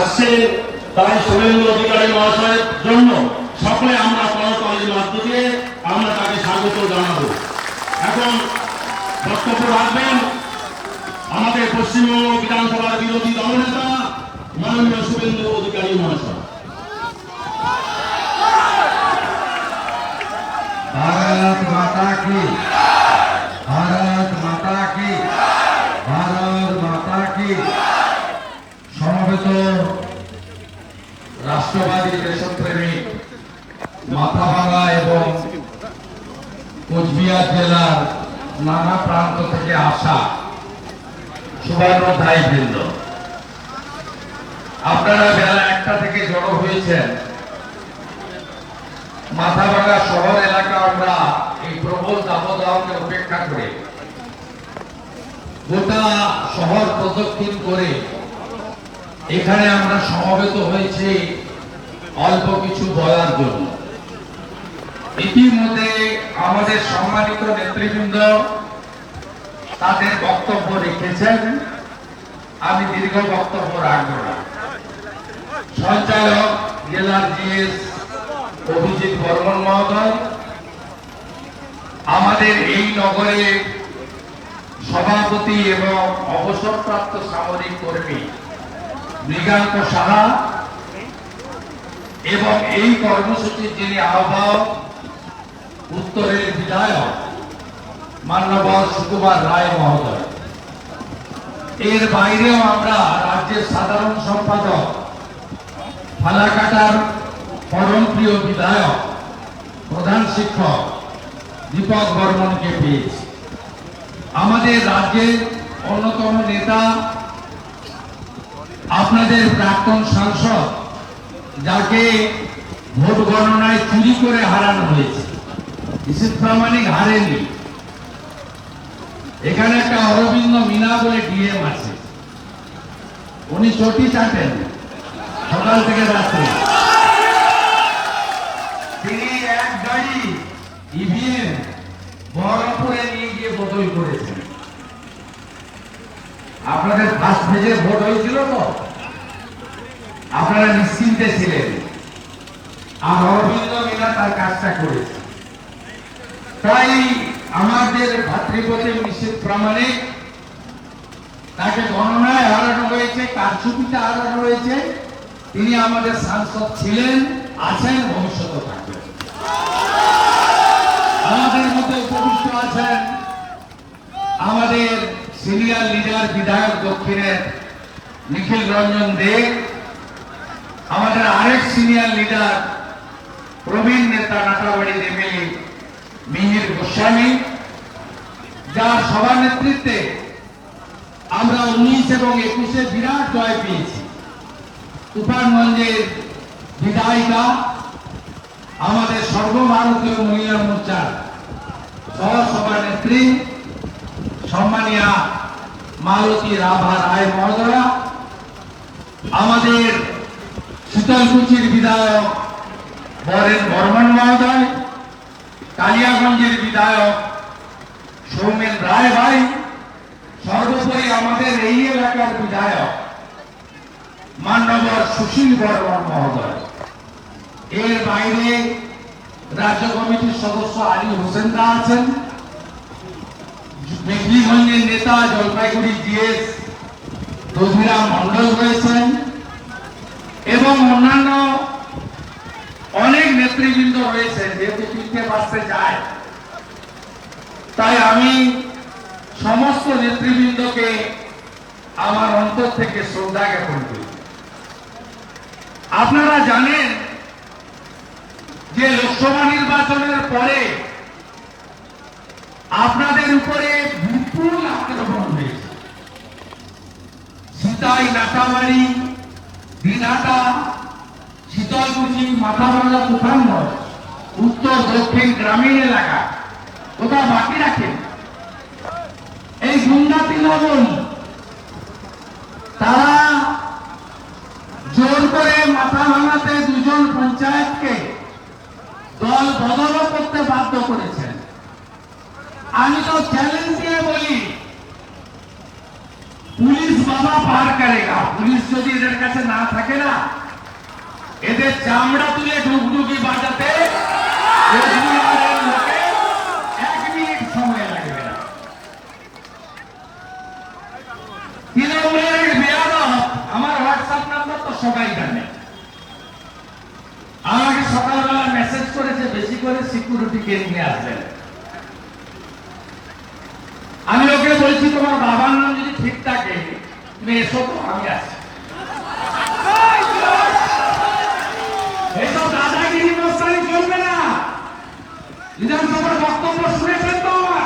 আসছে তাই শুভেন্দু অধিকারী মহাশয়ের জন্য সকলে আমরা করতালির মধ্য দিয়ে আমরা তাকে স্বাগত জানাবো এখন বক্তব্য রাখবেন আমাদের পশ্চিমবঙ্গ বিধানসভার বিরোধী দলনেতা মাননীয় শুভেন্দু অধিকারী মহাশয় भारत माता की भारत নানা প্রান্ত থেকে আসা সুবর্ণধাই বৃন্দ আপনারা বেলা একটা থেকে জড়ো হয়েছেন। মাথাভাঙা শহর এলাকা আমরা এই প্রবল দাবদাহকে উপেক্ষা করে। গোটা শহর প্রদক্ষিণ করে এখানে আমরা সমবেত হয়েছি অল্প কিছু বলার জন্য। ইতিমধ্যে আমাদের সম্মানিত নেতৃবৃন্দ তাদের বক্তব্য রেখেছেন। আমি দীর্ঘ বক্তব্য রাখব না। সঞ্চালক জেলার জিএস অভিজিৎ বর্মন মহোদয়, আমাদের এই নগরে সভাপতি এবং অবসরপ্রাপ্ত সামরিক কর্মী মৃগাঙ্ক সাহা এবং এই কর্মসূচির যিনি আহ্বায়ক উত্তরের বিধায়ক মান্যবর সুকুমার রায় মহোদয়। এর বাইরেও আমরা রাজ্যের সাধারণ সম্পাদক ফালাকাটার পরম প্রিয় বিধায়ক, প্রধান শিক্ষক দীপক বর্মনকে পেয়েছি। আমাদের রাজ্যের অন্যতম নেতা আপনাদের প্রাক্তন সাংসদ, যাকে ভোট গণনায় চুরি করে হারানো হয়েছে। বিশেষ প্রামাণিক হারেনি এখানে একটা অরবিন্দ মিনা বলে ডিএম আছে। উনি চটি চাটেন। সকাল থেকে রাত্রে। তিনি এক গাড়ি ইভিএম বহরমপুরে নিয়ে গিয়ে বদল করেছেন। আপনাদের ফার্স্ট ফেজে ভোট হয়েছিল তো? আপনারা নিশ্চিন্তে ছিলেন। আর অরবিন্দ মিনা তার কাজটা করেছে। তাই আমাদের ভাতৃপতি নিশ্চিত প্রামাণিক। তাকে গণনায় হারানো হয়েছে, কারচুপিতে হারানো হয়েছে। তিনি আমাদের সাংসদ ছিলেন, আছেন ভবিষ্যতে থাকবেন। আমাদের মধ্যে উপবিষ্ট আছেন আমাদের সিনিয়র লিডার, বিধায়ক দক্ষিণের নিখিল রঞ্জন দে, আমাদের আরেক সিনিয়র লিডার, প্রবীণ নেতা, নাটাবাড়ির এমএলএ মিহির গোস্বামী, যার সভা নেতৃত্বে আমরা উনিশ এবং একুশে বিরাট জয় পেয়েছি। তুফানগঞ্জের বিধায়িকা, আমাদের সর্বভারতীয় মহিলা মোর্চার সহ সভানেত্রী সম্মানিয়া মালতী রাভা রায় মহোদয়া, আমাদের শীতলকুচির বিধায়ক বরেন বর্মন মহোদয় কালিয়াগঞ্জের বিধায়ক সৌমেন রায় ভাই, সর্বোপরি আমাদের এই এলাকার বিধায়ক মান্যবর সুশীল বর্মন মহোদয়। এর বাইরে রাজ্য কমিটির সদস্য আলী হোসেন দা আছেন। মেঘলিগঞ্জের নেতা জলপাইগুড়ি জিএস দধিরা মন্ডল রয়েছেন এবং অন্যান্য নেতৃবৃন্দ রয়েছেন যেহেতু তিনটে বাঁচতে যায়। তাই আমি সমস্ত নেতৃবৃন্দকে আমার অন্তর থেকে শ্রদ্ধা জ্ঞাপন করি। আপনারা জানেন যে লোকসভা নির্বাচনের পরে আপনাদের উপরে বিপুল আক্রমণ হয়েছে। সীতাই নাটাবাড়ি দিনহাটা শীতলকুচি মাথাভাঙা তুফানগঞ্জ উত্তর, দক্ষিণ গ্রামীণ এলাকা। কোথাও বাকি রাখেন এই গুন্ডা তৃণমূল তারা জোর করে মাথা ভাঙাতে দুজন পঞ্চায়েতকে দল বদল করতে বাধ্য করেছেন। আমি তো চ্যালেঞ্জ দিয়ে বলি, পুলিশ বাবা পার করেগা। পুলিশ যদি এদের কাছে না থাকে না এদের চামড়া তুলে ঢুকঢুকি বাজাতে মেসেজ করেছে, বেশি করে নিয়ে আমি ওকে বলছি, তোমার বাবার নাম যদি ঠিক থাকে, তুমি এসো তো, আমি আসছি এইসব দাদাগিরি মস্তানি চলবে না বিধানসভার বক্তব্য শুনেছেন তো আমার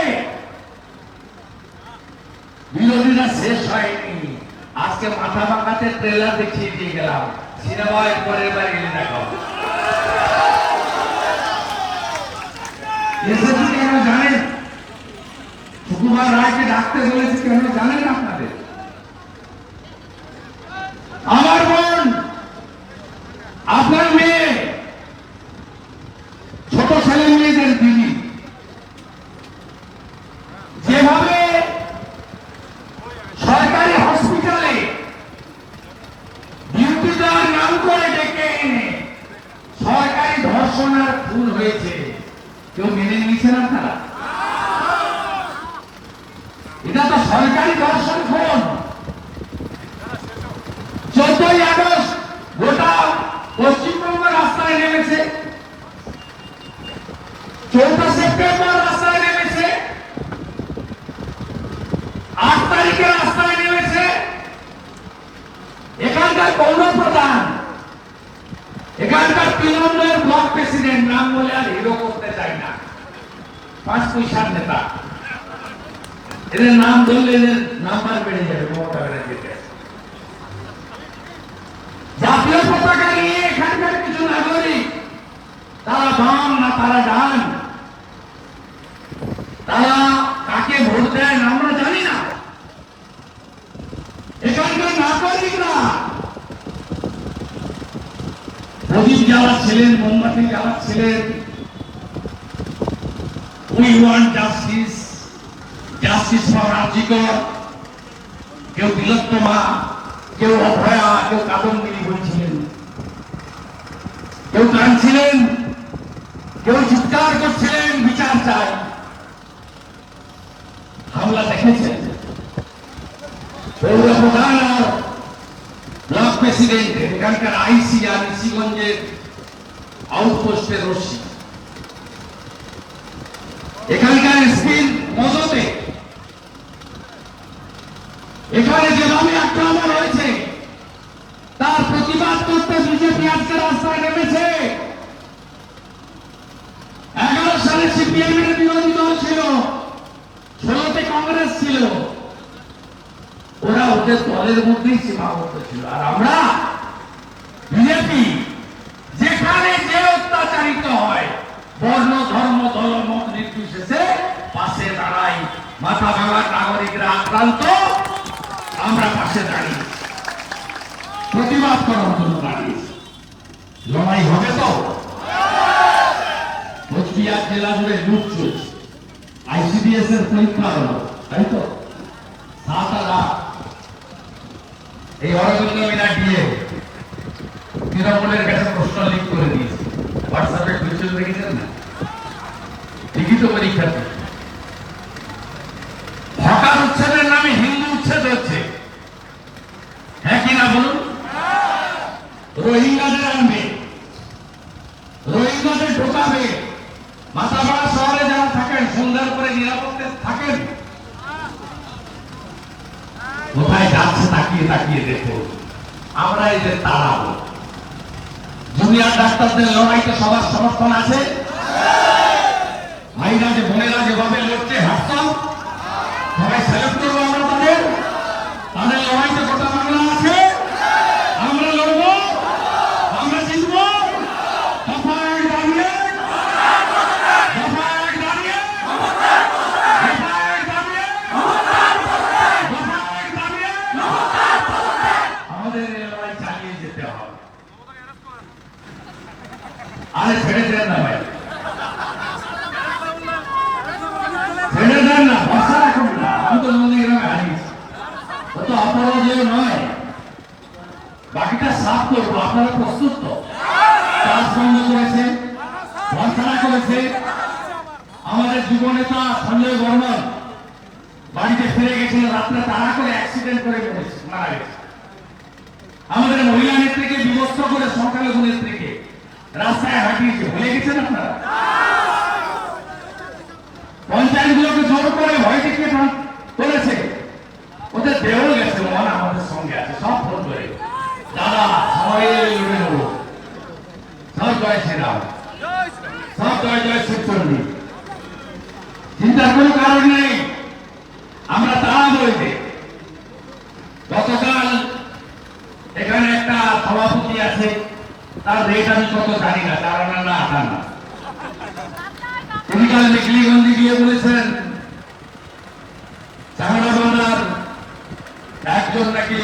বিরোধীরা শেষ হয়নি। আজকে মাথা ভাঙাতে ট্রেলার দেখিয়ে দিয়ে গেলাম। সিনেমায় পরের বার এলে দেখো। এসেছি কেন জানেন? সুকুমার রায়কে ডাকতে বলেছি কেন জানেন আপনাদের আমার বোন আপনার মেয়ে ছোট ছেলে মেয়েদের দিদি যেভাবে সরকারি হসপিটালে ডিউটি দেওয়ার নাম করে ডেকে এনে সরকারি ধর্ষণ আর খুন হয়েছে কেউ নিয়েছেন আপনারা এটা তো সরকারি ধর্ষণ খুন চোদ্দই আগস্ট গোটা পশ্চিমবঙ্গ রাস্তায় নেমেছে। চৌঠা সেপ্টেম্বর রাস্তায় নেমেছে। আট তারিখে রাস্তায় নেমেছে। এখানকার পৌর প্রধান এখানকার তৃণমূলের ব্লক প্রেসিডেন্ট, নাম বলে আর হিরো করতে চাই না। পাঁচ পয়সার নেতা। এদের নাম ধরলে এদের নাম্বার বেড়ে যাবে মমতা ব্যানার্জিতে জাতীয় পতাকা নিয়ে এখানকার কিছু নাগরিক, তারা বাম না তারা ডান? তারা কাকে ভোট দেয় আমরা জানি না। এখানকার নাগরিকরা প্রদীপ জ্বালাচ্ছিলেন মোমবাতি জ্বালাচ্ছিলেন we want justice justice for রাজিকর কেউ তিলোত্তমা কেউ অভয়া, কেউ কাদম্বিনী বলছিলেন কেউ কাঁদছিলেন, কেউ চিৎকার করছিলেন, বিচার চাই হামলা দেখেছেন। পৌর প্রধান আর ব্লক প্রেসিডেন্ট, এখানকার আইসি আর নিশিগঞ্জের আউটপোস্টের রশ্মি এখানকার এসপির মদতে এখানে যেভাবে আক্রমণ হয়েছে, তার প্রতিবাদ করতে বিজেপি আজকে রাস্তায় নেমেছে। এগারো সালে সিপিএম এর বিরোধী দল ছিল, ষোলোতে কংগ্রেস ছিল। ওরা ওদের দলের মধ্যেই সীমাবদ্ধ ছিল। আর আমরা বিজেপি, যেখানে যে অত্যাচারিত হয় বর্ণ ধর্ম দল মত নির্বিশেষে পাশে দাঁড়াই, মাথা ভাঙার নাগরিকরা আক্রান্ত, আমরা পাশে দাঁড়িয়ে। প্রতিবাদ করার জন্য দাঁড়িয়েছি লড়াই হবে তো? কোচবিহার জেলা জুড়ে লুট চলছে। আইসিডিএস এর পরীক্ষা হলো, তাই তো? সাত লাখ এই অরবিন্দ মিনা দিয়ে তৃণমূলের কাছে প্রশ্ন লিক করে দিয়েছে হোয়াটসঅ্যাপে খুঁজে দেখেছেন না লিখিত পরীক্ষাতে হকার উচ্ছেদের নামে হিন্দু উচ্ছেদ হচ্ছে। হ্যাঁ কি না বলুন? রোহিঙ্গাদের আনবে রোহিঙ্গাদের ঢোকাবে। মাথাভাড়া শহরে যারা থাকেন, সুন্দর করে নিরাপত্তে থাকেন। কোথায় যাচ্ছে তাকিয়ে তাকিয়ে দেখো। আমরা এদের তাড়াবো জুনিয়র ডাক্তারদের লড়াইতে সবার সমর্থন আছে। ভাইরা যে বোনেরা যেভাবে লড়ছে হাসতাম সবাই স্যালুট করব আমরা তাদের তাদের লড়াইতে গোটা বাংলা আছে। করব, আপনারা প্রস্তুত তো? করেছে ভরসা করেছে। আমাদের যুব নেতা সঞ্জয় বর্মন বাড়িতে ফিরে গেছিল, রাত্রে তাড়া করে অ্যাক্সিডেন্ট করে মারা গেছে। আমাদের মহিলা নেত্রীকে বিভস্ত করে সংখ্যালঘু নেত্রীকে রাস্তায় হাঁটিয়েছে। ভুলে গেছেন আপনারা? পঞ্চায়েতগুলোকে জোর করে ভয় দেখিয়ে ফোন করেছে ওদের দেহ গেছে মন আমাদের সঙ্গে আছে সব ফোন করে দাদা সবাই লড়ে নেব সব জয় শ্রীরাম সব জয় জয় শিবচন্ডী চিন্তার কোনো কারণ নেই আমরা তারা বলতে গতকাল এখানে একটা সভাপতি আছে তার রেট আমি কত জানি না তার আনা না আটা তিনি কাল গিয়ে বলেছেন একজন নাকি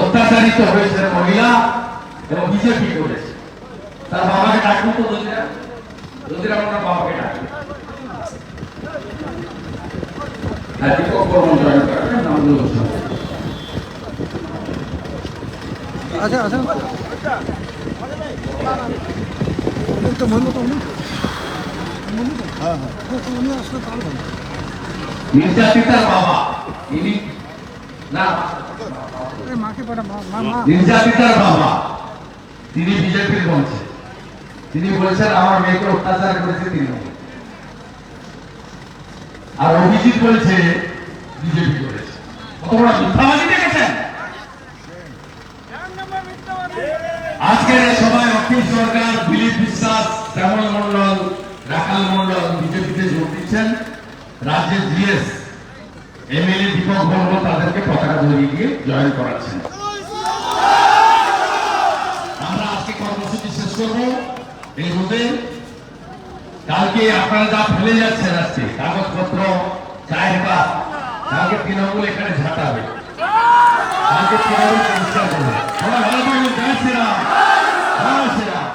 অত্যাচারিত হয়েছে মহিলা এবং বিজেপি করেছে। তার বাবাকে ডাকুন তো দোষীরা দোষীরা বাবাকে ডাকুন আর দীপক বর্মন জয়েন করেন নামগুলো ঘোষণা করুন। আচ্ছা আচ্ছা তো মনে তো উনি হ্যাঁ হ্যাঁ উনি আসলে পারবেন নির্যাতিতার বাবা। ইনি না। মাকে পাঠা মা মা মা। নির্যাতিতার বাবা। তিনি বিজেপির মঞ্চে তিনি বলেছেন আমার মেয়েকে অত্যাচার করেছে তিনি। আর অভিজিৎ বলেছে বিজেপি করেছে। কত বড় মিথ্যাবাদী মন্ডল, রাখাল মন্ডল বিজেপিতে যোগ দিচ্ছেন। রাজ্যের জিএস, এমএলএ দীপক বর্মন তাদেরকে পতাকা ধরিয়ে দিয়ে জয়েন করাচ্ছেন। আমরা আজকে কর্মসূচি শেষ করব। এই রোদে কালকে আপনারা যা ফেলে যাচ্ছেন আজকে, কাগজপত্র, চায়ের কাপ, কালকে তৃণমূল এখানে ঝাঁটাবে। কালকে তৃণমূল পরিষ্কার করবে। সবাই ভালো থাকবেন। জয় শ্রীরাম। জয় শ্রীরাম।